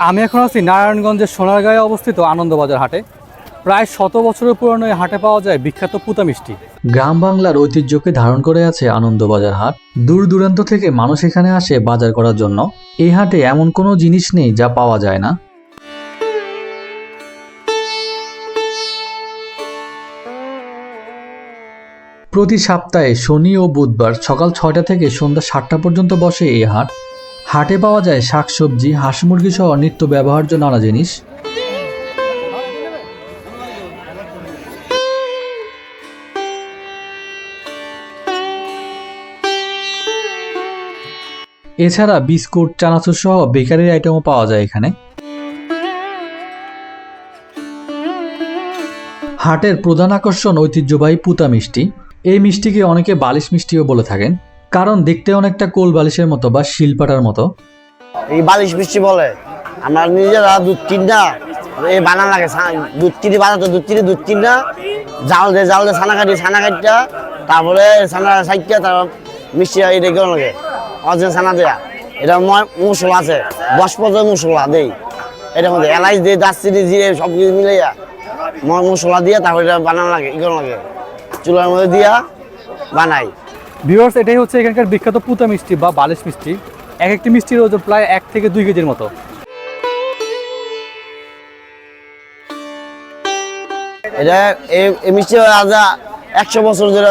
আমি এখন আছি নারায়ণগঞ্জের সোনারগাঁয়ে অবস্থিত আনন্দবাজার হাটে। প্রায় শত বছরের পুরনো এই হাটে পাওয়া যায় বিখ্যাত পুতা মিষ্টি। গ্রাম বাংলার ঐতিহ্যকে ধারণ করে আছে আনন্দবাজার হাট। দূর দূরান্ত থেকে মানুষ এখানে আসে বাজার করার জন্য। এই হাটে এমন কোনো জিনিস নেই যা পাওয়া যায় না। প্রতি সপ্তাহে শনি ও বুধবার সকাল ছয়টা থেকে সন্ধ্যা সাতটা পর্যন্ত বসে এই হাট। হাটে পাওয়া যায় শাকসবজি হাঁস মুরগি সহ নিত্য ব্যবহার্য নানা জিনিস। এছাড়া বিস্কুট চানাচুর সহ বেকারির আইটেমও পাওয়া যায় এখানে। হাটের প্রধান আকর্ষণ ঐতিহ্যবাহী পুতা মিষ্টি। এই মিষ্টিকে অনেকে বালিশ মিষ্টিও বলে থাকেন। কারণ দেখতে অনেকটা কোল বালিশের মতো বা শিলপাটার মতো। এই বালিশ মিষ্টি বলে। আমরা নিজেরা দুধ কিনা এই বানান লাগে দুধ কিনে বানাতো দুধ কিনে, দুধ কিনা জাল দে জাল দে, ছানা কাটি, ছানা কাটিটা তারপরে ছানা সাইটটা, তারপর মিষ্টি এটা কেমন লাগে। অরিজিনাল ছানা দেয়া। এটা মশলা আছে দশ পর্যন্ত মশলা দেই। এটার মধ্যে এলাইচ দিয়ে, দারচিনি, জিরে সব কিছু মিলাইয়া মশলা দিয়ে, তারপরে এটা বানানো লাগে কেমন লাগে। চুলার মধ্যে দিয়া বানাই। ভিউয়ার্স এটাই হচ্ছে এখানকার বিখ্যাত পুতা মিষ্টি বা বালিশ মিষ্টি। এক একটি মিষ্টির ওজন প্রায় এক থেকে দুই কেজির মতো। আজ একশো বছর ধরে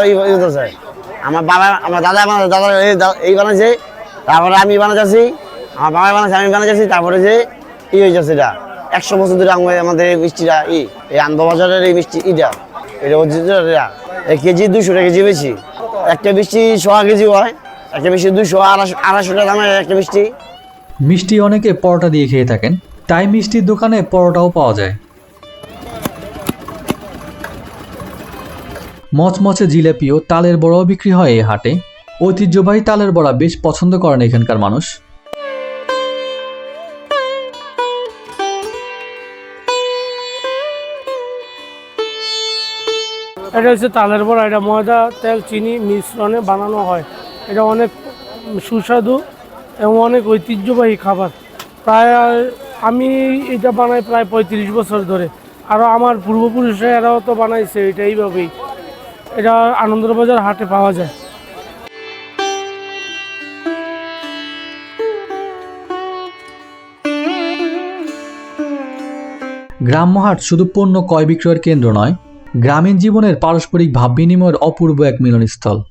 আমার বাবা, আমার দাদা বানাচ্ছে দাদা এই বানাইছে, তারপরে আমি বানাচ্ছি আমার বাবা বানাচ্ছে আমি বানাচ্ছি তারপরে যে ই হয়ে যাচ্ছে এটা। একশো বছর ধরে আমাদের আমাদের এই মিষ্টিটা ই এই আনন্দবাজারের এই মিষ্টি ইটা। এটা অরিজিনাল এটা কেজি দুশো টাকা কেজি বেশি। একটা মিষ্টি সোয়া কেজি হয়, একটা মিষ্টি দুশো আড়াইশো টাকা দামের একটা মিষ্টি। মিষ্টি অনেকে পরোটা দিয়ে খেয়ে থাকেন, তাই মিষ্টির দোকানে পরোটাও পাওয়া যায়। মচমচে জিলেপিও তালের বড়াও বিক্রি হয় এই হাটে। ঐতিহ্যবাহী তালের বড়া বেশ পছন্দ করেন এখানকার মানুষ। এটা হচ্ছে তালের বড়া, এটা ময়দা, তেল, চিনি মিশ্রণে বানানো হয়। এটা অনেক সুস্বাদু এবং অনেক ঐতিহ্যবাহী খাবার। প্রায়, আমি এটা বানাই প্রায় পঁয়ত্রিশ বছর ধরে। আরও আমার পূর্বপুরুষরা এরাও তো বানাইছে, এটা এইভাবেই। এটা আনন্দবাজার হাটে পাওয়া যায়। গ্রাম্যহাট শুধু পণ্য ক্রয় বিক্রয়ের কেন্দ্র নয় গ্রামীণ জীবনের পারস্পরিক ভাব বিনিময়ের অপূর্ব এক মিলনস্থল।